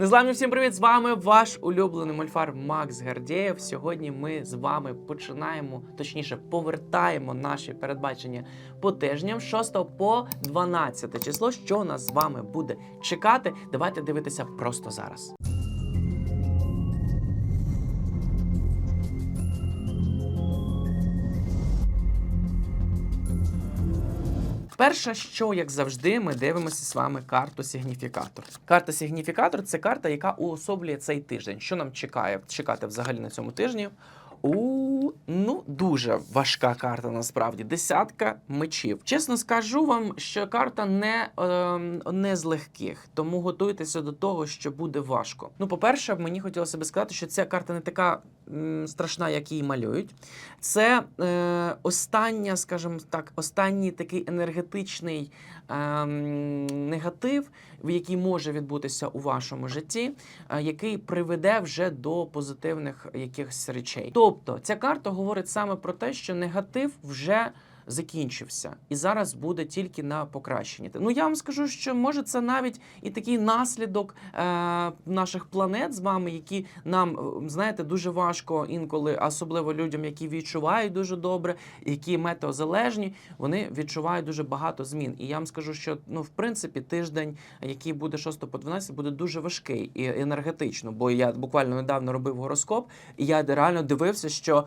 Незламні всім привіт! З вами ваш улюблений мольфар Макс Гардєєв. Сьогодні ми з вами починаємо, точніше, повертаємо наші передбачення по тижням з 6 по 12 число. Що нас з вами буде чекати? Давайте дивитися просто зараз. Перше, що як завжди, ми дивимося з вами карту Сігніфікатор. Карта Сігніфікатор це карта, яка уособлює цей тиждень. Що нам чекає чекати взагалі на цьому тижні? У ну дуже важка карта насправді. Десятка мечів. Чесно скажу вам, що карта не, е, не з легких, тому готуйтеся до того, що буде важко. Ну, по-перше, мені хотілося би сказати, що ця карта не така страшна, як її малюють. Це е, остання, скажімо так, останній такий енергетичний е, негатив, який може відбутися у вашому житті, е, який приведе вже до позитивних якихось речей. Тобто, ця карта говорить саме про те, що негатив вже. Закінчився і зараз буде тільки на покращенні. Ну я вам скажу, що може це навіть і такий наслідок е, наших планет з вами, які нам е, знаєте дуже важко інколи, особливо людям, які відчувають дуже добре, які метеозалежні, вони відчувають дуже багато змін. І я вам скажу, що ну в принципі тиждень, який буде 6 по 12, буде дуже важкий і енергетично. Бо я буквально недавно робив гороскоп, і я реально дивився, що.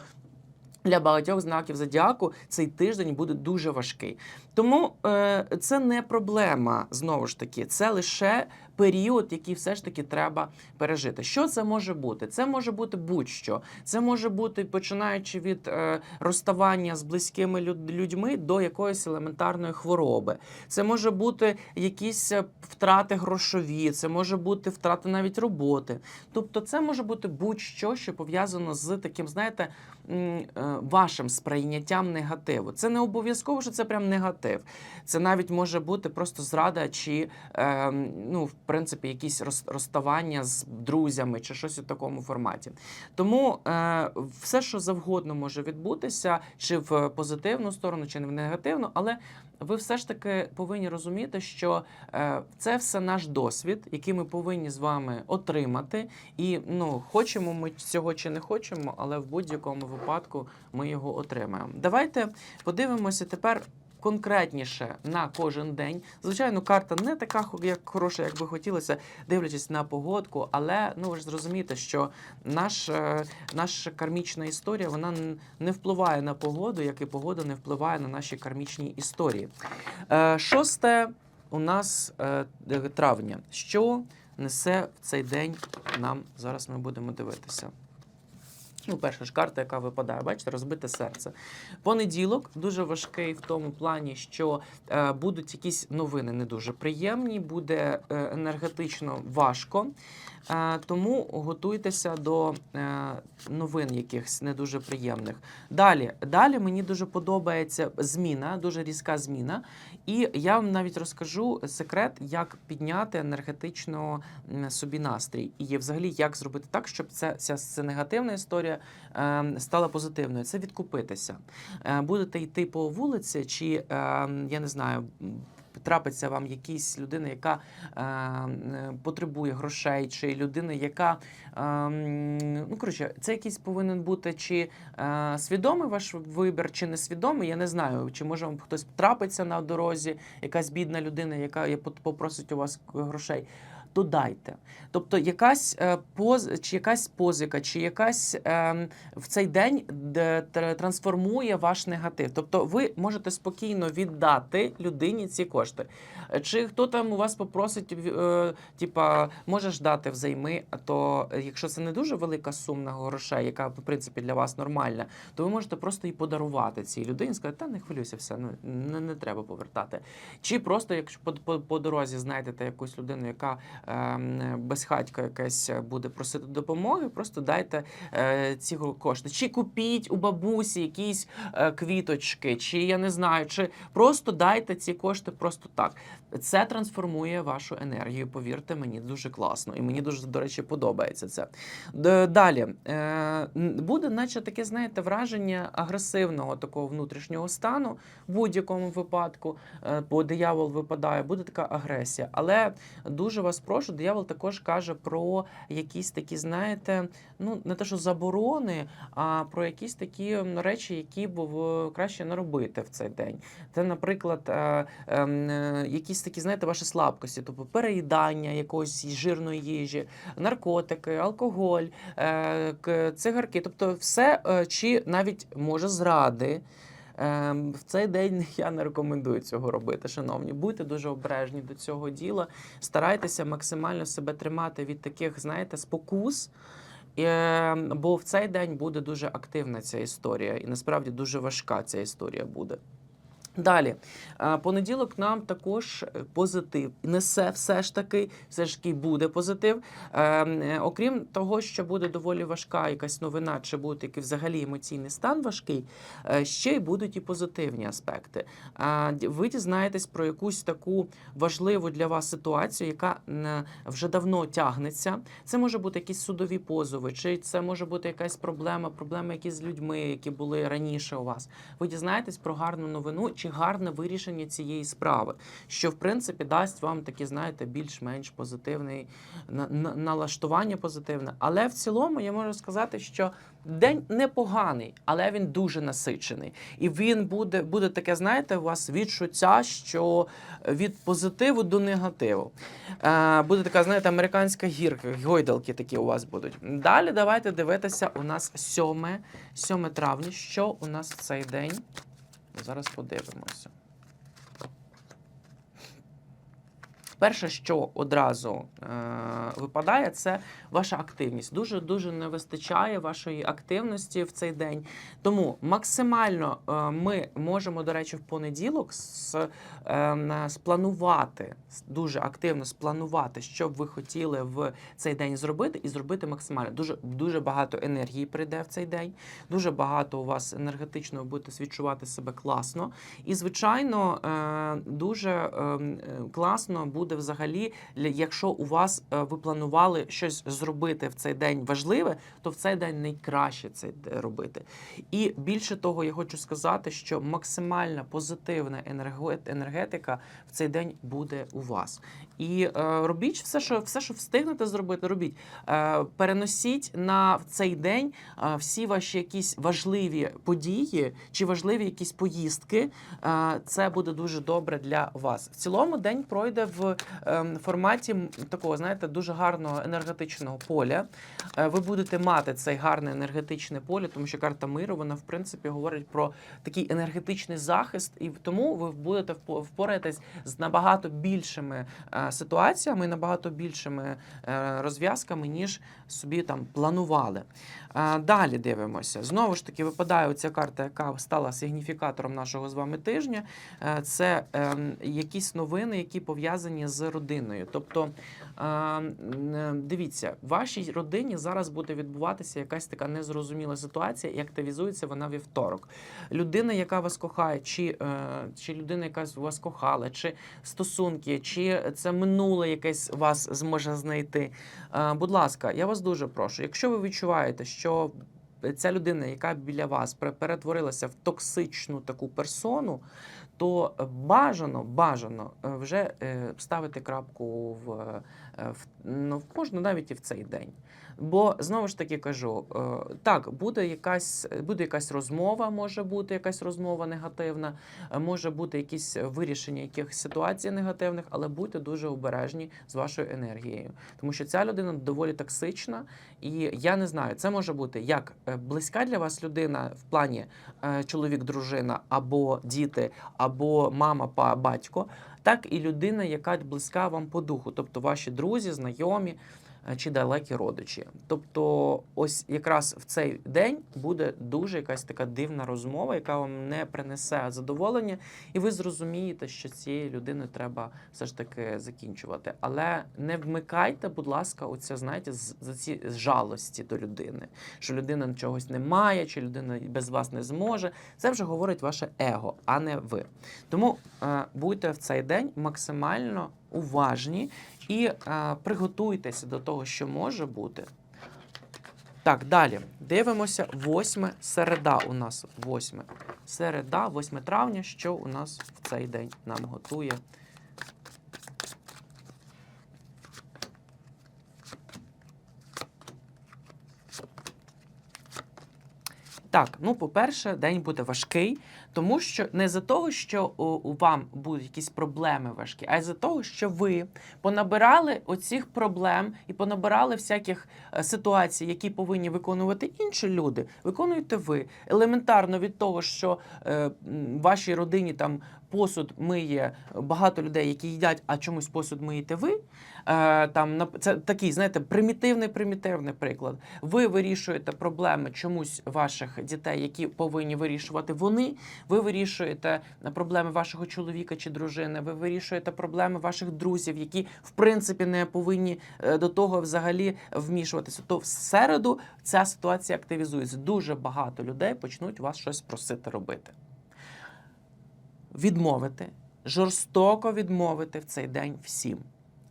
Для багатьох знаків зодіаку цей тиждень буде дуже важкий. Тому е, це не проблема знову ж таки, це лише період, який все ж таки треба пережити. Що це може бути? Це може бути будь-що. Це може бути починаючи від е, розставання з близькими люд- людьми до якоїсь елементарної хвороби. Це може бути якісь е, втрати грошові, це може бути втрата навіть роботи. Тобто, це може бути будь-що, що пов'язано з таким, знаєте, е, вашим сприйняттям негативу. Це не обов'язково, що це прям негатив. Це навіть може бути просто зрада, чи е, ну, принципі, якісь розставання з друзями, чи щось у такому форматі. Тому е, все, що завгодно може відбутися, чи в позитивну сторону, чи в негативну, але ви все ж таки повинні розуміти, що е, це все наш досвід, який ми повинні з вами отримати. І ну, хочемо ми цього чи не хочемо, але в будь-якому випадку ми його отримаємо. Давайте подивимося тепер. Конкретніше на кожен день. Звичайно, карта не така як хороша, як би хотілося, дивлячись на погодку, але ну ви ж зрозумієте, що наш, е, наша кармічна історія вона не впливає на погоду, як і погода не впливає на наші кармічні історії. Е, Шосте у нас е, травня. Що несе в цей день нам зараз ми будемо дивитися. Ну, перша ж карта, яка випадає, бачите, розбите серце. Понеділок дуже важкий в тому плані, що е, будуть якісь новини не дуже приємні, буде е, енергетично важко. Е, тому готуйтеся до е, новин якихось не дуже приємних. Далі, далі мені дуже подобається зміна, дуже різка зміна. І я вам навіть розкажу секрет, як підняти енергетично собі настрій, і взагалі як зробити так, щоб ця, ця, ця негативна історія е, стала позитивною. Це відкупитися. Е, будете йти по вулиці, чи е, я не знаю. Трапиться вам якась людина, яка е, потребує грошей, чи людина, яка е, ну коротше, це якийсь повинен бути чи е, свідомий ваш вибір, чи несвідомий. Я не знаю, чи може вам хтось трапиться на дорозі, якась бідна людина, яка попросить у вас грошей. То дайте. Тобто якась е, поз, чи якась позика, чи якась е, в цей день де, трансформує ваш негатив. Тобто ви можете спокійно віддати людині ці кошти. Чи хто там у вас попросить, е, типа, можеш дати взайми, а то е, якщо це не дуже велика сума грошей, яка в принципі для вас нормальна, то ви можете просто і подарувати цій людині, сказати, та не хвилюйся, все, ну не, не треба повертати. Чи просто, якщо по, по, по дорозі знайдете якусь людину, яка ем, безхатька якась буде просити допомоги, просто дайте е, ці кошти. Чи купіть у бабусі якісь е, квіточки, чи я не знаю, чи просто дайте ці кошти просто так. Це трансформує вашу енергію. Повірте мені, дуже класно. І мені дуже, до речі, подобається це. Далі е, буде, наче таке, знаєте, враження агресивного такого внутрішнього стану в будь-якому випадку, бо диявол випадає, буде така агресія. Але дуже вас прошу. Прошу, диявол також каже про якісь такі, знаєте, ну не те, що заборони, а про якісь такі речі, які б краще не робити в цей день. Це, наприклад, е, ем, е, якісь такі, знаєте, ваші слабкості, тобто переїдання якоїсь жирної їжі, наркотики, алкоголь, е, цигарки, тобто все, е, чи навіть може зради. Ем, В цей день я не рекомендую цього робити, шановні. Будьте дуже обережні до цього діла. Старайтеся максимально себе тримати від таких, знаєте, спокус. І, Бо в цей день буде дуже активна ця історія, і насправді дуже важка ця історія буде. Далі, Е, понеділок нам також е, позитив несе все ж таки, все ж таки буде позитив. Е, е, Окрім того, що буде доволі важка якась новина, чи буде який взагалі емоційний стан важкий, ще й будуть і позитивні аспекти. Ви дізнаєтесь про якусь таку важливу для вас ситуацію, яка вже давно тягнеться. Це може бути якісь судові позови, чи це може бути якась проблема, проблеми якісь з людьми, які були раніше у вас. Ви дізнаєтесь про гарну новину чи гарне вирішення цієї справи, що в принципі дасть вам такі, знаєте, більш-менш позитивний на, на- налаштування позитивне. Але в цілому я можу сказати, що день непоганий, але він дуже насичений. І він буде, буде таке, знаєте, у вас відчуття, що від позитиву до негативу. Е, буде така, знаєте, американська гірка, гойдалки такі у вас будуть. Далі давайте дивитися. У нас 7, 7 травня. Що у нас в цей день? Зараз подивимося. Перше, що одразу е, випадає, це ваша активність. Дуже дуже не вистачає вашої активності в цей день. Тому максимально е, ми можемо, до речі, в понеділок с, е, спланувати дуже активно спланувати, що б ви хотіли в цей день зробити, і зробити максимально. Дуже дуже багато енергії прийде в цей день. Дуже багато у вас енергетично ви будете відчувати себе класно. І, звичайно, е, дуже е, е, класно буде взагалі, якщо у вас е, ви планували щось зробити в цей день важливе, то в цей день найкраще це робити. І більше того, я хочу сказати, що максимальна позитивна енергетика в цей день буде у вас. І е, робіть все, що все, що встигнете зробити, робіть. Е, переносіть на цей день всі ваші якісь важливі події чи важливі якісь поїздки. Це буде дуже добре для вас. В цілому день пройде в форматі такого, знаєте, дуже гарного енергетичного поля. Е, ви будете мати цей гарне енергетичне поле, тому що карта миру, вона в принципі говорить про такий енергетичний захист, і тому ви будете впо- впораєтесь з набагато більшими е, ситуаціями, набагато більшими е, розв'язками, ніж собі там планували. Далі дивимося. Знову ж таки, випадає оця карта, яка стала сигніфікатором нашого з вами тижня. Це ем, якісь новини, які пов'язані з родиною. Тобто, дивіться, в вашій родині зараз буде відбуватися якась така незрозуміла ситуація, і активізується вона вівторок. Людина, яка вас кохає, чи, е, чи людина, яка вас кохала, чи стосунки, чи це минуле якесь вас зможе знайти. Е, Будь ласка, я вас дуже прошу. Якщо ви відчуваєте, що ця людина, яка біля вас перетворилася в токсичну таку персону, то бажано, бажано е, вже е, ставити крапку в, е, в ну, можна навіть і в цей день. Бо знову ж таки кажу, е, так, буде якась, буде якась розмова, може бути якась розмова негативна, е, може бути якісь вирішення якихось ситуацій негативних, але будьте дуже обережні з вашою енергією, тому що ця людина доволі токсична, і я не знаю, це може бути як е, близька для вас людина в плані чоловік, дружина або діти, або мама, батько, так і людина, яка близька вам по духу, тобто ваші друзі, знайомі чи далекі родичі. Тобто, ось якраз в цей день буде дуже якась така дивна розмова, яка вам не принесе задоволення, і ви зрозумієте, що цієї людини треба все ж таки закінчувати. Але не вмикайте, будь ласка, оце, знаєте, за ці жалості до людини, що людина чогось не має, чи людина без вас не зможе. Це вже говорить ваше его, а не ви. Тому е, будьте в цей день максимально уважні і е, приготуйтеся до того, що може бути. Так, далі дивимося, 8 середа у нас 8 середа, 8 травня, що у нас в цей день нам готує. Так, ну, по-перше, день буде важкий тому що не за того, що у, вам будуть якісь проблеми важкі, а й за того, що ви понабирали оцих проблем і понабирали всяких е, ситуацій, які повинні виконувати інші люди. Виконуєте ви елементарно від того, що е, вашій родині там посуд миє багато людей, які їдять, а чомусь посуд миєте ви. Е, там нап- це такий, знаєте, примітивний примітивний приклад. Ви вирішуєте проблеми чомусь ваших дітей, які повинні вирішувати вони. Ви вирішуєте проблеми вашого чоловіка чи дружини. Ви вирішуєте проблеми ваших друзів, які в принципі не повинні е, до того взагалі вмішуватися. То в середу ця ситуація активізується. Дуже багато людей почнуть вас щось просити робити. Відмовити, жорстоко відмовити в цей день всім.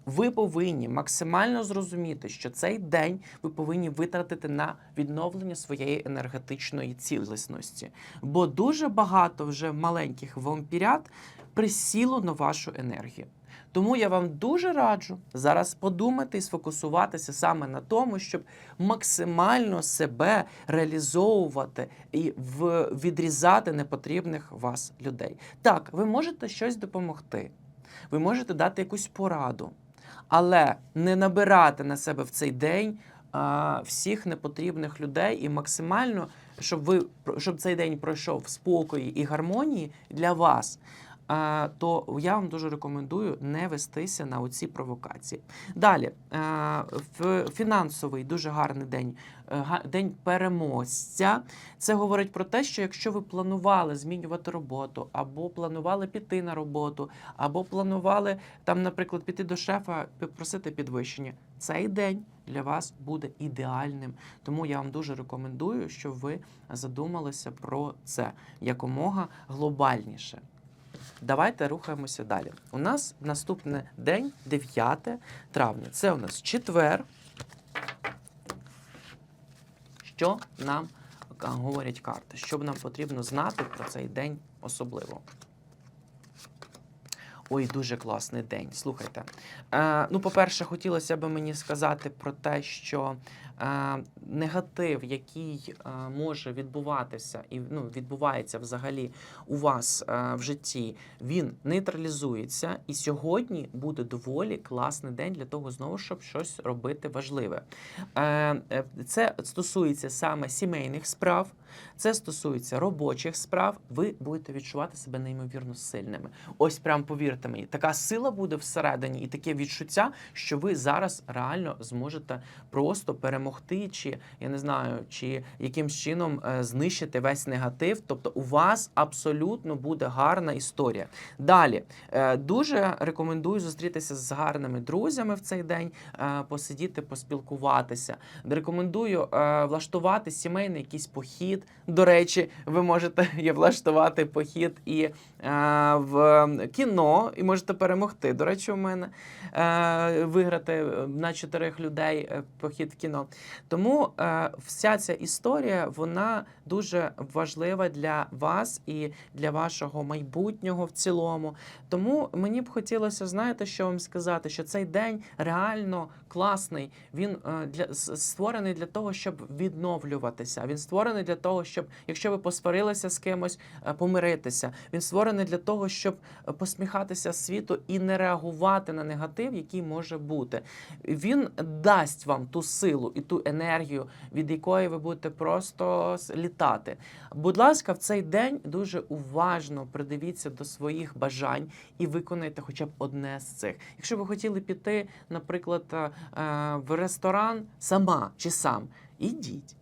Ви повинні максимально зрозуміти, що цей день ви повинні витратити на відновлення своєї енергетичної цілісності. Бо дуже багато вже маленьких вампірят присіло на вашу енергію. Тому я вам дуже раджу зараз подумати і сфокусуватися саме на тому, щоб максимально себе реалізовувати і в, відрізати непотрібних вас людей. Так, ви можете щось допомогти, ви можете дати якусь пораду, але не набирати на себе в цей день а, всіх непотрібних людей і максимально, щоб ви щоб цей день пройшов в спокої і гармонії для вас. То я вам дуже рекомендую не вестися на оці провокації. Далі, е, фінансовий дуже гарний день, е, день переможця. Це говорить про те, що якщо ви планували змінювати роботу, або планували піти на роботу, або планували там, наприклад, піти до шефа, попросити підвищення, цей день для вас буде ідеальним. Тому я вам дуже рекомендую, щоб ви задумалися про це якомога глобальніше. Давайте рухаємося далі. У нас наступний день 9 травня. Це у нас четвер. Що нам говорять карти? Що нам потрібно знати про цей день особливо? Ой, дуже класний день. Слухайте. Е, ну, по-перше, хотілося б мені сказати про те, що негатив, який е, може відбуватися і ну, відбувається взагалі у вас е, в житті, він нейтралізується. І сьогодні буде доволі класний день для того, знову щоб щось робити важливе. Е, е, це стосується саме сімейних справ, це стосується робочих справ. Ви будете відчувати себе неймовірно сильними. Ось прям повірте мені, така сила буде всередині і таке відчуття, що ви зараз реально зможете просто перемогти, чи я не знаю, чи якимсь чином е, знищити весь негатив. Тобто, у вас абсолютно буде гарна історія. Далі е, дуже рекомендую зустрітися з гарними друзями в цей день, е, посидіти, поспілкуватися. Рекомендую влаштувати сімейний якийсь похід. До речі, ви можете влаштувати похід і в кіно, і можете перемогти. До речі, у мене виграти на чотирьох людей похід в кіно. Тому е, вся ця історія вона дуже важлива для вас і для вашого майбутнього в цілому. Тому мені б хотілося, знаєте, що вам сказати, що цей день реально класний. Він е, для створений для того, щоб відновлюватися. Він створений для того, щоб, якщо ви посварилися з кимось, е, помиритися. Він створений для того, щоб е, посміхатися світу і не реагувати на негатив, який може бути. Він дасть вам ту силу і ту енергію, від якої ви будете просто літати. Будь ласка, в цей день дуже уважно придивіться до своїх бажань і виконайте хоча б одне з цих. Якщо ви хотіли піти, наприклад, е, в ресторан сама чи сам, ідіть.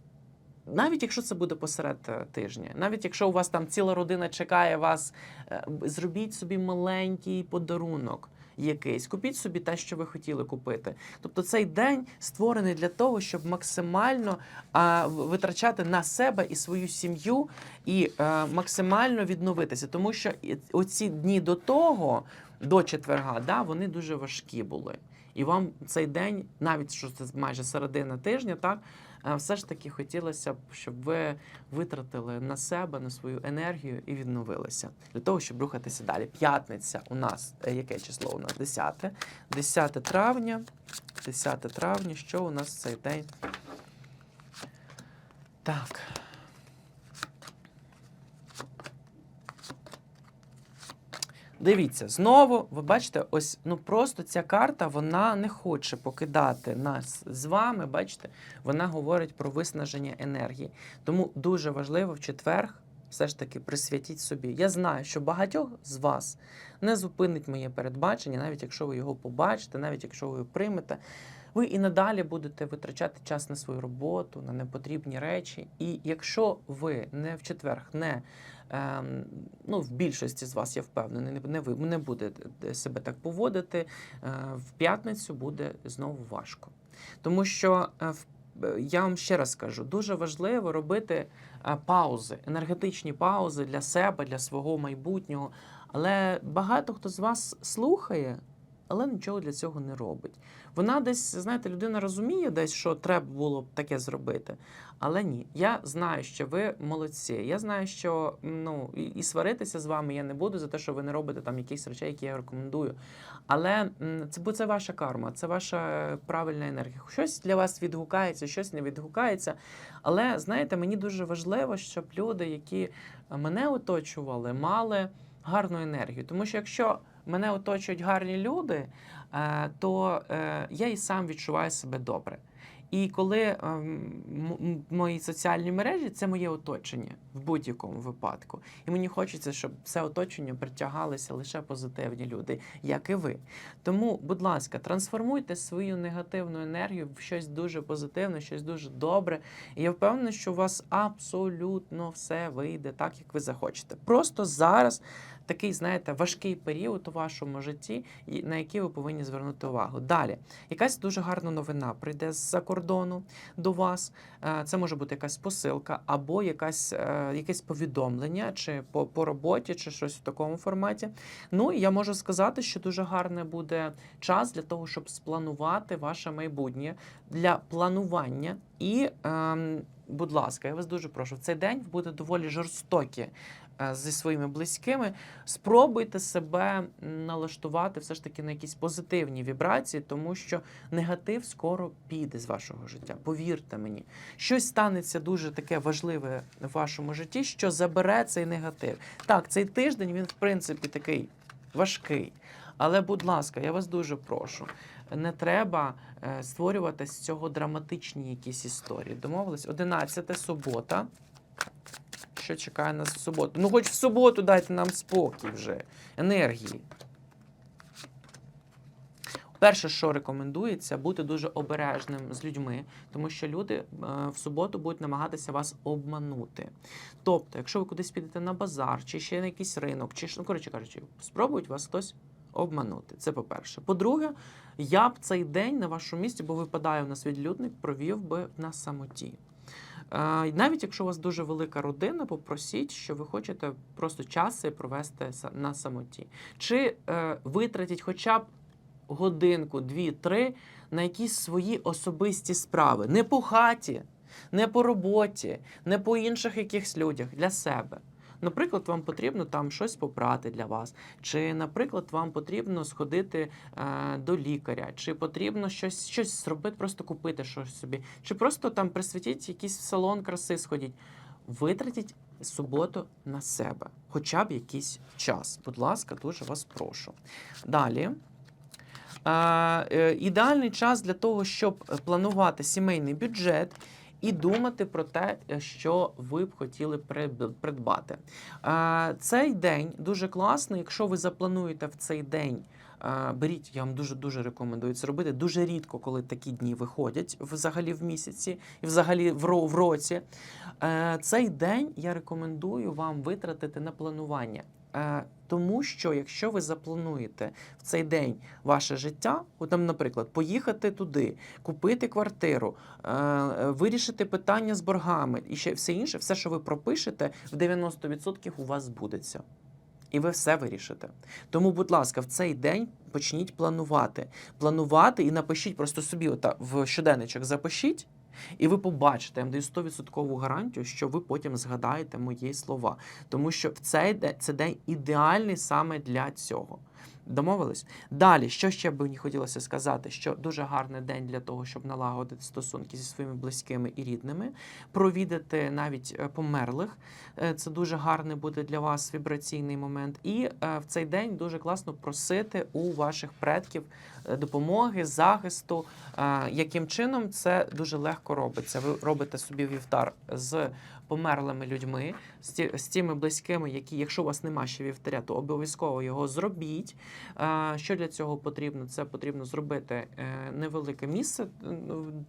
Навіть якщо це буде посеред е, тижня, навіть якщо у вас там ціла родина чекає вас, е, зробіть собі маленький подарунок якийсь, купіть собі те, що ви хотіли купити. Тобто цей день створений для того, щоб максимально а, витрачати на себе і свою сім'ю, і е, максимально відновитися. Тому що оці дні до того, до четверга, да, вони дуже важкі були. І вам цей день, навіть що це майже середина тижня, так все ж таки хотілося б, щоб ви витратили на себе, на свою енергію і відновилися для того, щоб рухатися далі. П'ятниця у нас е, яке число? У нас 10. 10 травня. 10 травня. Що у нас в цей день? Так. Дивіться, знову ви бачите, ось ну просто ця карта вона не хоче покидати нас з вами. Бачите, вона говорить про виснаження енергії. Тому дуже важливо в четвер все ж таки присвятіть собі. Я знаю, що багатьох з вас не зупинить моє передбачення, навіть якщо ви його побачите, навіть якщо ви його приймете. Ви і надалі будете витрачати час на свою роботу, на непотрібні речі. І якщо ви не в четвер, не ем, ну, в більшості з вас, я впевнений, не, ви не будете себе так поводити, е, в п'ятницю буде знову важко. Тому що е, в- я вам ще раз кажу, дуже важливо робити е, паузи, енергетичні паузи для себе, для свого майбутнього. Але багато хто з вас слухає, але нічого для цього не робить. Вона десь, знаєте, людина розуміє десь, що треба було б таке зробити. Але ні, я знаю, що ви молодці. Я знаю, що ну і, сваритися з вами я не буду за те, що ви не робите там якісь речей, які я рекомендую. Але це бо це ваша карма, це ваша правильна енергія. Щось для вас відгукається, щось не відгукається. Але знаєте, мені дуже важливо, щоб люди, які мене оточували, мали гарну енергію. Тому що якщо мене оточують гарні люди, е, то е, я і сам відчуваю себе добре. І коли м- мої соціальні мережі це моє оточення в будь-якому випадку. І мені хочеться, щоб все оточення притягалися лише позитивні люди, як і ви. Тому, будь ласка, трансформуйте свою негативну енергію в щось дуже позитивне, щось дуже добре. І я впевнений, що у вас абсолютно все вийде так, як ви захочете. Просто зараз такий, знаєте, важкий період у вашому житті, на який ви повинні звернути увагу. Далі, якась дуже гарна новина прийде з-за кордону до вас. Е, Це може бути якась посилка або якась, е, якесь повідомлення, чи по, по роботі, чи щось в такому форматі. Ну і я можу сказати, що дуже гарний буде час для того, щоб спланувати ваше майбутнє для планування. І, ем, будь ласка, я вас дуже прошу, в цей день буде доволі жорстокі зі своїми близькими. Спробуйте себе налаштувати все ж таки на якісь позитивні вібрації, тому що негатив скоро піде з вашого життя. Повірте мені, щось станеться дуже таке важливе в вашому житті, що забере цей негатив. Так, цей тиждень він в принципі такий важкий. Але, будь ласка, я вас дуже прошу. Не треба е, створювати з цього драматичні якісь історії. Домовились? 11 субота. Що чекає нас в суботу? Ну, хоч в суботу дайте нам спокій вже, енергії. Перше, що рекомендується, бути дуже обережним з людьми, тому що люди е, в суботу будуть намагатися вас обманути. Тобто, якщо ви кудись підете на базар, чи ще на якийсь ринок, чи ну, коротше кажучи, спробують вас хтось обманути. Це по-перше. По-друге, я б цей день на вашому місці, бо випадає у нас відлюдник, провів би на самоті. Навіть якщо у вас дуже велика родина, попросіть, що ви хочете просто часи провести на самоті. Чи е, витратіть хоча б годинку, дві-три на якісь свої особисті справи. Не по хаті, не по роботі, не по інших якихось людях, для себе. Наприклад, вам потрібно там щось попрати для вас, чи, наприклад, вам потрібно сходити е, до лікаря, чи потрібно щось, щось зробити, просто купити щось собі, чи просто там присвятіть якийсь салон краси, сходіть. Витратіть суботу на себе, хоча б якийсь час. Будь ласка, дуже вас прошу. Далі. Е, е, ідеальний час для того, щоб планувати сімейний бюджет і думати про те, е, що ви б хотіли придбати. Е, Цей день дуже класний, якщо ви заплануєте в цей день. е, Беріть, я вам дуже дуже рекомендую це робити. Дуже рідко, коли такі дні виходять взагалі в місяці і взагалі в ро- в році. Цей день я рекомендую вам витратити на планування. Тому що якщо ви заплануєте в цей день ваше життя, там, наприклад, поїхати туди, купити квартиру, е, вирішити питання з боргами і ще все інше, все, що ви пропишете, в 90% у вас збудеться. І ви все вирішите. Тому, будь ласка, в цей день почніть планувати. Планувати і напишіть просто собі ота, в щоденничок запишіть, і ви побачите, я вам даю 100% гарантію, що ви потім згадаєте мої слова. Тому що в цей день це день ідеальний саме для цього. Домовились? Далі, що ще би мені хотілося сказати, що дуже гарний день для того, щоб налагодити стосунки зі своїми близькими і рідними, провідати навіть е, померлих. Е, Це дуже гарний буде для вас вібраційний момент. І е, в цей день дуже класно просити у ваших предків допомоги, захисту. Яким чином це дуже легко робиться? Ви робите собі вівтар з померлими людьми, з, тими близькими, які, якщо у вас нема ще вівтаря, то обов'язково його зробіть. Що для цього потрібно? Це потрібно зробити е, невелике місце, е,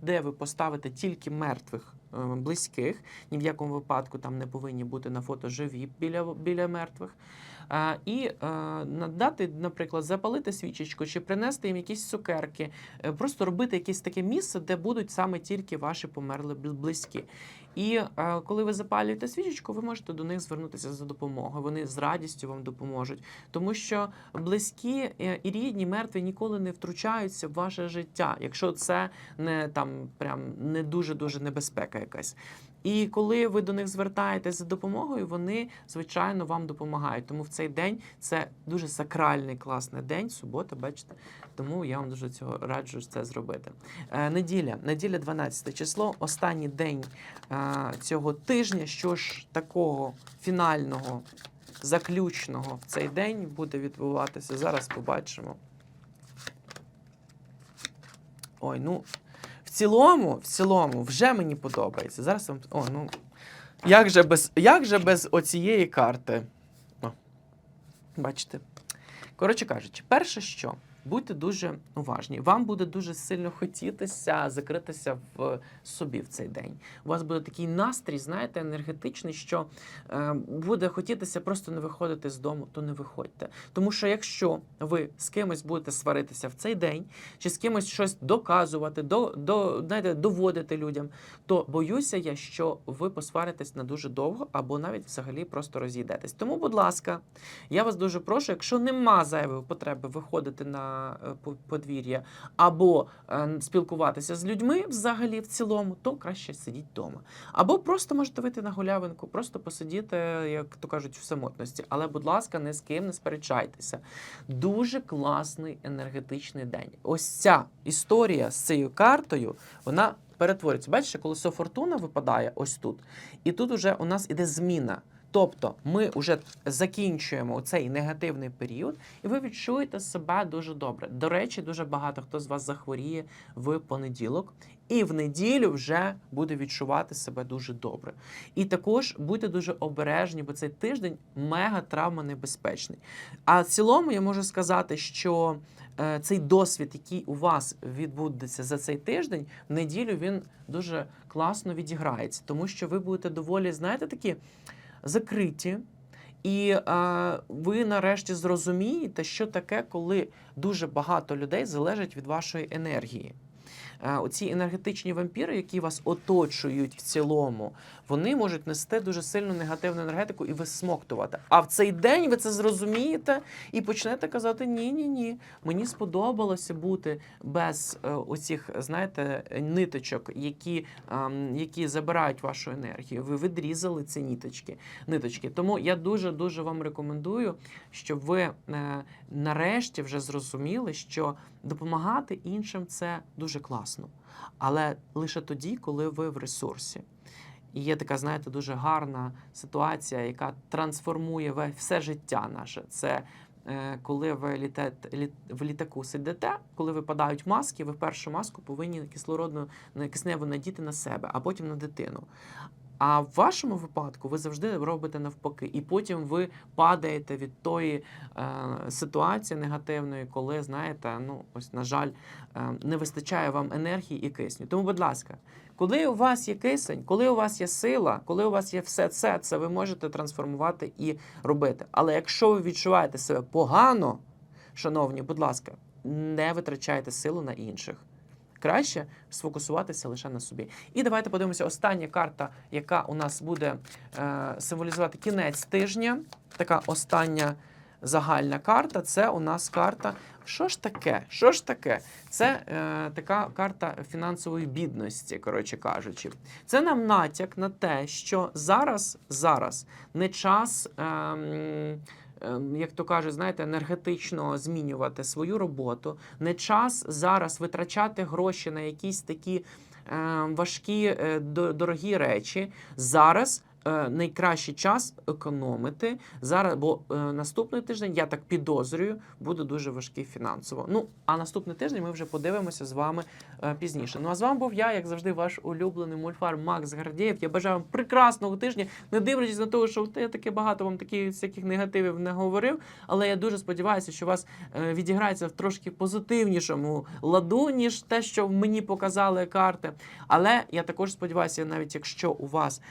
де ви поставите тільки мертвих е, близьких. Ні в якому випадку там не повинні бути на фото живі біля, біля мертвих. І е, надати, наприклад, запалити свічечку чи принести їм якісь цукерки, просто робити якесь таке місце, де будуть саме тільки ваші померли близькі. І е, коли ви запалюєте свічечку, ви можете до них звернутися за допомогою. Вони з радістю вам допоможуть, тому що близькі е, і рідні, мертві ніколи не втручаються в ваше життя, якщо це не там прям не дуже дуже небезпека якась. І коли ви до них звертаєтесь за допомогою, вони звичайно вам допомагають. Тому в цей день це дуже сакральний класний день, субота, бачите. Тому я вам дуже цього раджу це зробити. Е, неділя, неділя 12 число, останній день е, цього тижня. Що ж такого фінального, заключного в цей день буде відбуватися? Зараз побачимо. Ой, ну цілому, в цілому, вже мені подобається. Зараз вам. О, ну. Як же без, як же без оцієї карти? О, бачите? Коротше кажучи, перше що. Будьте дуже уважні. Вам буде дуже сильно хотітися закритися в собі в цей день. У вас буде такий настрій, знаєте, енергетичний, що е, буде хотітися просто не виходити з дому, то не виходьте. Тому що якщо ви з кимось будете сваритися в цей день, чи з кимось щось доказувати, до, до, знаєте, доводити людям, то боюся я, що ви посваритесь на дуже довго або навіть взагалі просто розійдетесь. Тому, будь ласка, я вас дуже прошу, якщо нема зайвої потреби виходити на подвір'я або е, спілкуватися з людьми взагалі в цілому, то краще сидіть вдома. Або просто можете вийти на голявинку, просто посидіти, як то кажуть, в самотності. Але, будь ласка, ні з ким не сперечайтеся. Дуже класний енергетичний день. Ось ця історія з цією картою, вона перетворюється. Бачите, колесо фортуна випадає ось тут, і тут уже у нас іде зміна. Тобто ми вже закінчуємо цей негативний період, і ви відчуєте себе дуже добре. До речі, дуже багато хто з вас захворіє в понеділок, і в неділю вже буде відчувати себе дуже добре. І також будьте дуже обережні, бо цей тиждень мега травмонебезпечний. А в цілому я можу сказати, що е, цей досвід, який у вас відбудеться за цей тиждень, в неділю він дуже класно відіграється, тому що ви будете доволі, знаєте, такі закриті. І е, ви нарешті зрозумієте, що таке, коли дуже багато людей залежить від вашої енергії. Е, оці енергетичні вампіри, які вас оточують в цілому, вони можуть нести дуже сильну негативну енергетику і висмоктувати. А в цей день ви це зрозумієте і почнете казати: ні, ні, ні, мені сподобалося бути без е, оцих, знаєте, ниточок, які, ем, які забирають вашу енергію. Ви відрізали ці ниточки. ниточки. Тому я дуже дуже вам рекомендую, щоб ви е, нарешті вже зрозуміли, що допомагати іншим це дуже класно, але лише тоді, коли ви в ресурсі. І є така, знаєте, дуже гарна ситуація, яка трансформує все життя наше. Це е, коли ви літет, літ, в літаку сидите, коли випадають маски, ви першу маску повинні кислородну кисневу надіти на себе, а потім на дитину. А в вашому випадку ви завжди робите навпаки, і потім ви падаєте від тої е, ситуації негативної, коли знаєте, ну ось на жаль, е, не вистачає вам енергії і кисню. Тому, будь ласка, коли у вас є кисень, коли у вас є сила, коли у вас є все це, це ви можете трансформувати і робити. Але якщо ви відчуваєте себе погано, шановні, будь ласка, не витрачайте силу на інших. Краще сфокусуватися лише на собі. І давайте подивимося. Остання карта, яка у нас буде е, символізувати кінець тижня. Така остання загальна карта. Це у нас карта. Що ж таке? Що ж таке? Це е, така карта фінансової бідності, коротше кажучи. Це нам натяк на те, що зараз, зараз не час. ем, як то кажуть, знаєте, енергетично змінювати свою роботу. Не час зараз витрачати гроші на якісь такі е, важкі, е, дорогі речі. Зараз. Е, Найкращий час економити зараз, бо е, наступний тиждень, я так підозрюю, буде дуже важкий фінансово. Ну а наступний тиждень ми вже подивимося з вами е, пізніше. Ну а з вами був я, як завжди, ваш улюблений мульфар Макс Гардієв. Я бажаю вам прекрасного тижня, не дивлячись на те, що я таке багато вам таких всяких негативів не говорив. Але я дуже сподіваюся, що у вас відіграється в трошки позитивнішому ладу, ніж те, що мені показали карти. Але я також сподіваюся, навіть якщо у вас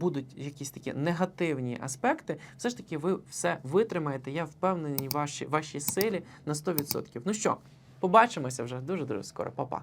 будуть якісь такі негативні аспекти, все ж таки ви все витримаєте. Я впевнений ваші вашій, силі на 100%. Ну що, побачимося вже дуже дуже скоро. Па-па.